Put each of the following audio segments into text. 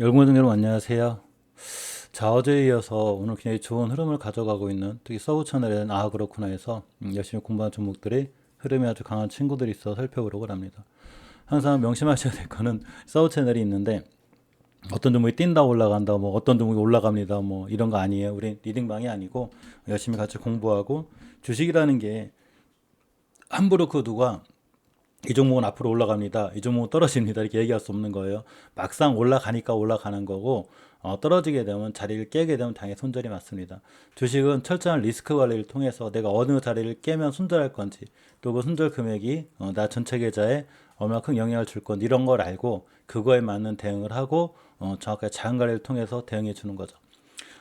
열공중 여러분 안녕하세요. 자 어제에 이어서 오늘 굉장히 좋은 흐름을 가져가고 있는 특히 서브 채널에 아 그렇구나에서 음, 열심히 공부한 종목들이 흐름이 아주 강한 친구들이 있어 살펴보려고 합니다. 항상 명심하셔야 될 거는 서브 채널이 있는데 어떤 종목이 뛴다 올라간다 뭐 어떤 종목이 올라갑니다 뭐 이런 거 아니에요. 우리 리딩방이 아니고 열심히 같이 공부하고 주식이라는 게 함부로 그 누가 이 종목은 앞으로 올라갑니다. 이 종목은 떨어집니다. 이렇게 얘기할 수 없는 거예요. 막상 올라가니까 올라가는 거고 어, 떨어지게 되면 자리를 깨게 되면 당연히 손절이 맞습니다. 주식은 철저한 리스크 관리를 통해서 내가 어느 자리를 깨면 손절할 건지 또 그 손절 금액이 어, 나 전체 계좌에 얼마큼 영향을 줄 건지 이런 걸 알고 그거에 맞는 대응을 하고 어, 정확하게 자연 관리를 통해서 대응해 주는 거죠.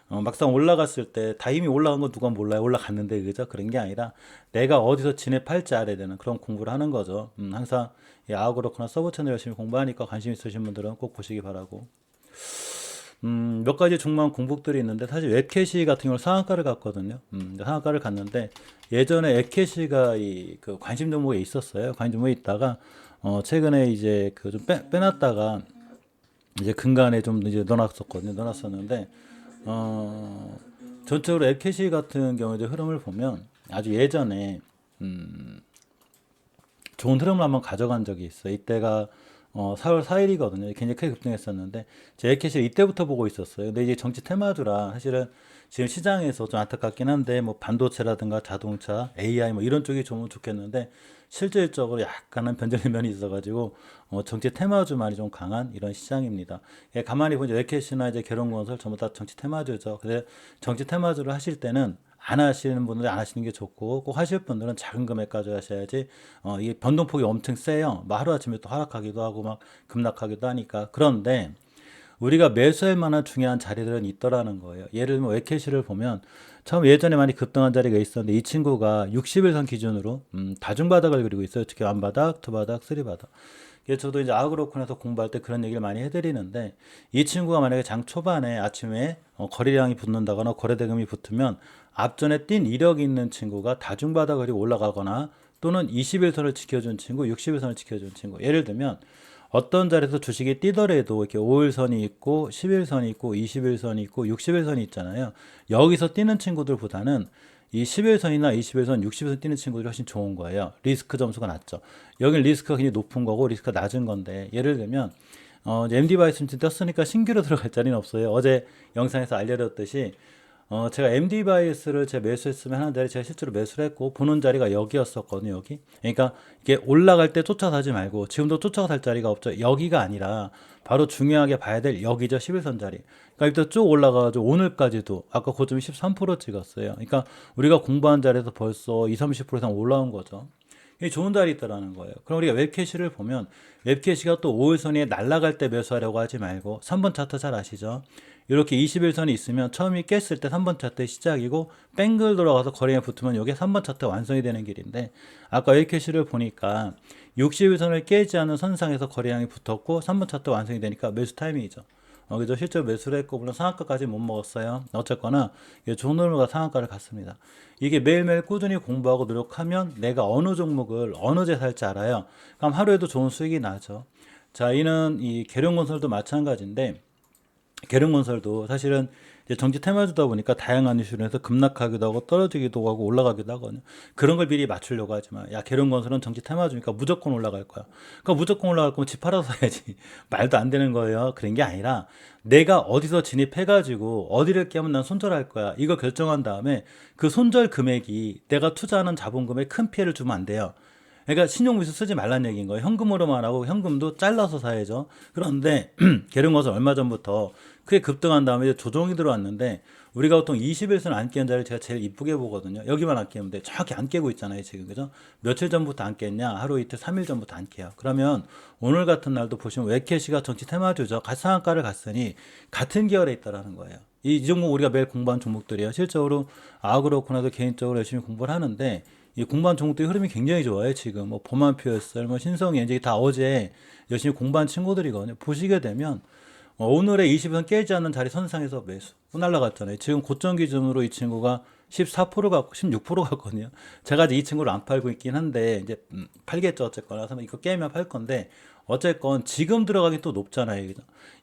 어, 막상 올라갔을 때다 이미 올라간 거 누가 몰라요? 올라갔는데 그죠 그런 게 아니라 내가 어디서 진입할지 알아야 되는 그런 공부를 하는 거죠. 음, 항상 이 아우 그렇구나. 서브 채널 열심히 공부하니까 관심 있으신 분들은 꼭 보시기 바라고. 음, 몇 가지 중요한 공복들이 있는데 사실 웹캐시 같은 경우는 상한가를 갔거든요. 음, 상한가를 갔는데 예전에 웹캐시가 이 그 관심 종목에 있었어요. 관심 종목에 있다가 어, 최근에 이제 그 좀 빼놨다가 이제 근간에 좀 이제 넣어놨었거든요. 넣어놨었는데 어, 전체적으로 앱캐시 같은 경우에 흐름을 보면 아주 예전에 음, 좋은 흐름을 한번 가져간 적이 있어요. 이때가 어, 4월 4일이거든요. 굉장히 크게 급등했었는데 제 앱캐시를 이때부터 보고 있었어요. 근데 이제 정치 테마주라 사실은 지금 시장에서 좀 안타깝긴 한데 뭐 반도체라든가 자동차, AI 뭐 이런 쪽이 좋으면 좋겠는데 실질적으로 약간은 변절의 면이 있어가지고 어, 정치 테마주만이 좀 강한 이런 시장입니다. 예, 가만히 보면 웨캐시나 이제 결혼건설 전부 다 정치 테마주죠. 근데 정치 테마주를 하실 때는 안 하시는 분들은 안 하시는 게 좋고 꼭 하실 분들은 작은 금액 가져 하셔야지 어, 이게 변동폭이 엄청 세요. 뭐 하루아침에 또 하락하기도 하고 막 급락하기도 하니까 그런데 우리가 매수할 만한 중요한 자리들은 있더라는 거예요. 예를 들면 웨캐시를 보면 처음 예전에 많이 급등한 자리가 있었는데 이 친구가 60일선 기준으로 음, 다중바닥을 그리고 있어요. 특히 완바닥, 투바닥, 쓰리바닥. 그래서 저도 이제 아그로콘에서 공부할 때 그런 얘기를 많이 해드리는데 이 친구가 만약에 장 초반에 아침에 어, 거래량이 붙는다거나 거래대금이 붙으면 앞전에 뛴 이력이 있는 친구가 다중바닥 그리고 올라가거나 또는 21선을 지켜준 친구, 61선을 지켜준 친구. 예를 들면 어떤 자리에서 주식이 뛰더라도 이렇게 5일선이 있고 11선이 있고 21선이 있고 61선이 있잖아요. 여기서 뛰는 친구들보다는 이 11선이나 21선, 60선 뛰는 친구들이 훨씬 좋은 거예요. 리스크 점수가 낮죠. 여기는 리스크가 굉장히 높은 거고 리스크가 낮은 건데 예를 들면 어, MD 바이스 떴으니까 신규로 들어갈 자리는 없어요. 어제 영상에서 알려드렸듯이 어, 제가 MD 바이스를 제가 매수했으면 하는 자리 제가 실제로 매수를 했고 보는 자리가 여기였었거든요, 여기. 그러니까 이게 올라갈 때 쫓아가지 말고 지금도 쫓아갈 자리가 없죠. 여기가 아니라 바로 중요하게 봐야 될 여기죠, 11선 자리. 그러니까 일단 쭉 올라가가지고 오늘까지도 아까 고점이 13% 찍었어요. 그러니까 우리가 공부한 자리에서 벌써 20, 30% 이상 올라온 거죠. 좋은 자리 있다라는 거예요. 그럼 우리가 웹캐시를 보면 웹캐시가 또 5일선에 날아갈 때 매수하려고 하지 말고 3번 차트 잘 아시죠? 이렇게 21선이 있으면 처음이 깼을 때 3번 차트 시작이고 뺑글 돌아가서 거래에 붙으면 이게 3번 차트 완성이 되는 길인데 아까 웹캐시를 보니까 61선을 깨지 않은 선상에서 거래량이 붙었고 3번 차트 완성이 되니까 매수 타이밍이죠. 어, 그죠? 실제로 매수를 했고, 물론 상한가까지 못 먹었어요. 어쨌거나, 좋은 흐름과 상한가를 갔습니다. 이게 매일매일 꾸준히 공부하고 노력하면 내가 어느 종목을 언제 살지 알아요. 그럼 하루에도 좋은 수익이 나죠. 자, 이는 이 계룡건설도 마찬가지인데, 계룡건설도 사실은 정치 테마주다 보니까 다양한 이슈로 해서 급락하기도 하고 떨어지기도 하고 올라가기도 하거든요. 그런 걸 미리 맞추려고 하지만 야 계룡건설은 정치 테마주니까 무조건 올라갈 거야. 그러니까 무조건 올라갈 거면 집 팔아서 사야지. 말도 안 되는 거예요. 그런 게 아니라 내가 어디서 진입해가지고 어디를 깨면 난 손절할 거야. 이거 결정한 다음에 그 손절 금액이 내가 투자하는 자본금에 큰 피해를 주면 안 돼요. 그러니까 신용미수 쓰지 말란 얘기인 거예요. 현금으로만 하고 현금도 잘라서 사야죠. 그런데 계룡건설 얼마 전부터 크게 급등한 다음에 조정이 들어왔는데 우리가 보통 21선 안 깨는 자리를 제가 제일 이쁘게 보거든요. 여기만 안 돼. 정확히 안 깨고 있잖아요, 지금. 그죠? 며칠 전부터 안 깼냐? 하루 이틀, 3일 전부터 안 깨요. 그러면 오늘 같은 날도 보시면 웨캐시가 정치 테마주죠. 같이 상한가를 갔으니 같은 계열에 있다라는 거예요. 이, 이 종목 우리가 매일 공부한 종목들이에요. 실적으로 아그로코나도 개인적으로 열심히 공부를 하는데 이 공부한 종목들이 흐름이 굉장히 좋아요. 지금 뭐 보만표였을 뭐 신성이 이제 다 어제 열심히 공부한 친구들이거든요. 보시게 되면 어, 오늘의 20은 깨지 않는 자리 선상에서 매수 날라갔잖아요. 지금 고점 기준으로 이 친구가 14% 갖고 16% 갔거든요. 제가 이제 이 친구를 안 팔고 있긴 한데 이제 음, 팔겠죠 어쨌거나. 그래서 이거 깨면 팔 건데 어쨌건 지금 들어가기 또 높잖아요.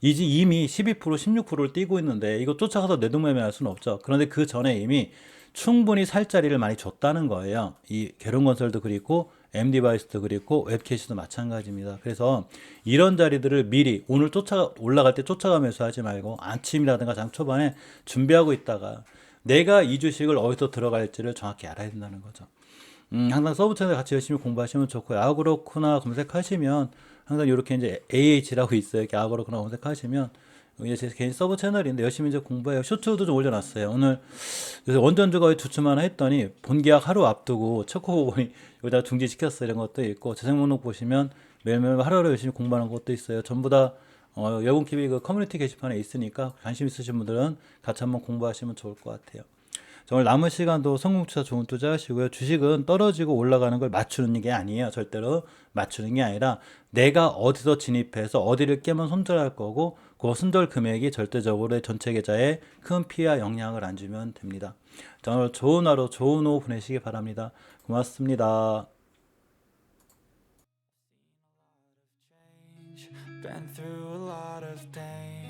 이제 이미 12% 16%를 뛰고 있는데 이거 쫓아가서 내동매매할 수는 없죠. 그런데 그 전에 이미 충분히 살 자리를 많이 줬다는 거예요. 이 개론건설도 그리고 MD바이스도 그리고 웹캐시도 마찬가지입니다. 그래서 이런 자리들을 미리 오늘 쫓아 올라갈 때 쫓아가면서 하지 말고 아침이라든가 장 초반에 준비하고 있다가 내가 이 주식을 어디서 들어갈지를 정확히 알아야 된다는 거죠. 음, 항상 서브 채널 같이 열심히 공부하시면 좋고요. 아그로쿠나 검색하시면 항상 이렇게 이제 AH라고 있어요. 이렇게 아그로쿠나 검색하시면 이제 제 개인 서브 채널인데 열심히 이제 공부해요. 쇼츠도 좀 올려놨어요. 오늘 그래서 원전주가 왜 주춤하나 했더니 본계약 하루 앞두고 첫코 보니 여기다 중지시켰어 이런 것도 있고 재생 목록 보시면 매일매일 하루하루 열심히 공부하는 것도 있어요. 전부 다 어, 여분TV 그 커뮤니티 게시판에 있으니까 관심 있으신 분들은 같이 한번 공부하시면 좋을 것 같아요. 정말 남은 시간도 성공투자 좋은 투자 하시고요. 주식은 떨어지고 올라가는 걸 맞추는 게 아니에요. 절대로 맞추는 게 아니라 내가 어디서 진입해서 어디를 깨면 손절할 거고 그 손절 금액이 절대적으로 전체 계좌에 큰 피해와 영향을 안 주면 됩니다. 자, 오늘 좋은 하루 좋은 오후 보내시기 바랍니다. 고맙습니다. Been through a lot of pain.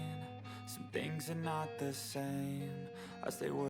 Some things are not the same as they were.